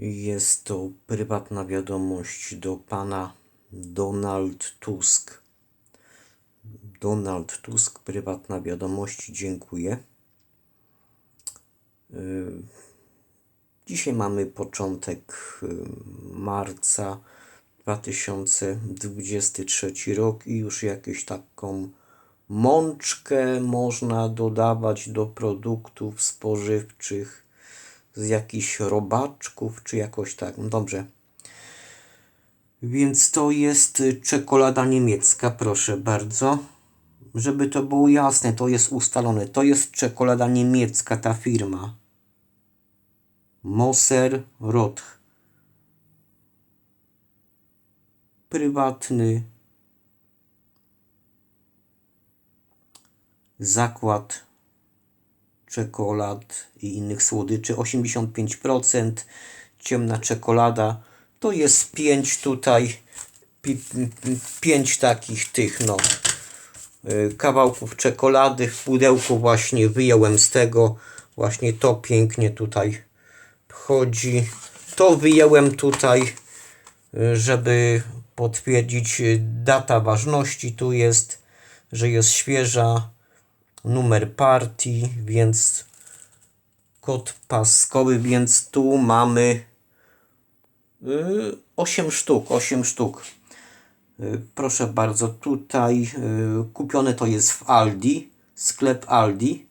Jest to prywatna wiadomość do pana Donald Tusk. Donald Tusk, prywatna wiadomość, dziękuję. Y, Dzisiaj mamy początek y, marca 2023 rok i już jakąś taką mączkę można dodawać do produktów spożywczych z jakichś robaczków czy jakoś tak. No Dobrze. Więc to jest y, czekolada niemiecka, proszę bardzo. Żeby to było jasne, to jest ustalone. To jest czekolada niemiecka, ta firma. Moser Roth. Prywatny zakład czekolad i innych słodyczy. 85% ciemna czekolada. To jest 5 tutaj, 5 takich tych no y, kawałków czekolady w pudełku właśnie wyjąłem z tego. Właśnie to pięknie tutaj wchodzi. To wyjąłem tutaj, y, żeby potwierdzić y, data ważności. Tu jest, że jest świeża, numer partii, więc kod paskowy, więc tu mamy 8 sztuk, 8 sztuk. Y, Proszę bardzo, tutaj y, kupione to jest w Aldi, sklep Aldi.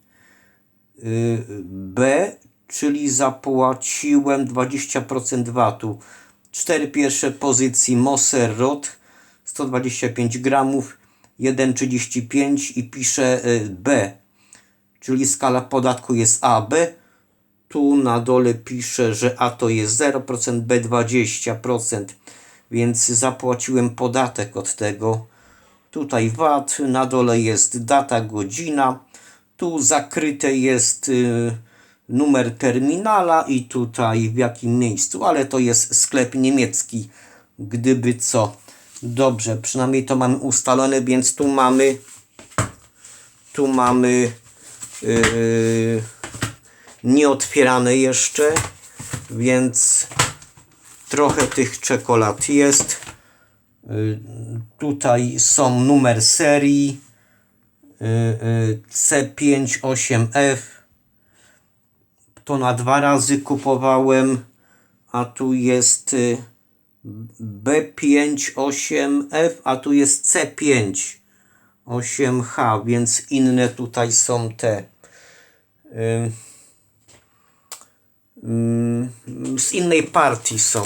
Y, B, czyli zapłaciłem 20% VAT-u. Cztery pierwsze pozycji Moser Roth 125 gramów 1,35 i pisze y, B, czyli skala podatku jest AB. Tu na dole pisze, że A to jest 0%, B 20%, więc zapłaciłem podatek od tego. Tutaj VAT, na dole jest data, godzina. Tu zakryte jest y, numer terminala i tutaj w jakim miejscu, ale to jest sklep niemiecki, gdyby co. Dobrze, przynajmniej to mamy ustalone, więc tu mamy tu mamy yy, nieotwierane jeszcze, więc trochę tych czekolad jest. Yy, tutaj są numer serii yy, yy, C58F. To na dwa razy kupowałem, a tu jest y, B58F, a tu jest C5 8H, więc inne tutaj są te z innej partii są.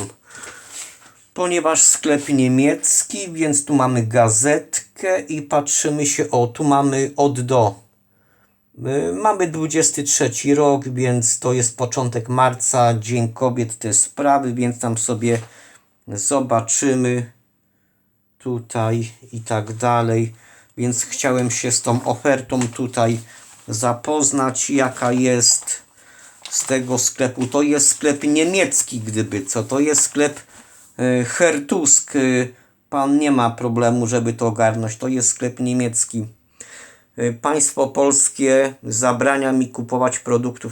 Ponieważ sklep niemiecki, więc tu mamy gazetkę i patrzymy się, o tu mamy od do. Y, Mamy 23 rok, więc to jest początek marca, Dzień Kobiet, te sprawy, więc tam sobie zobaczymy tutaj i tak dalej. Więc chciałem się z tą ofertą tutaj zapoznać, jaka jest z tego sklepu. To jest sklep niemiecki, gdyby co. To jest sklep y, Hertusk. Y, Pan nie ma problemu, żeby to ogarnąć. To jest sklep niemiecki. Y, Państwo polskie zabrania mi kupować produktów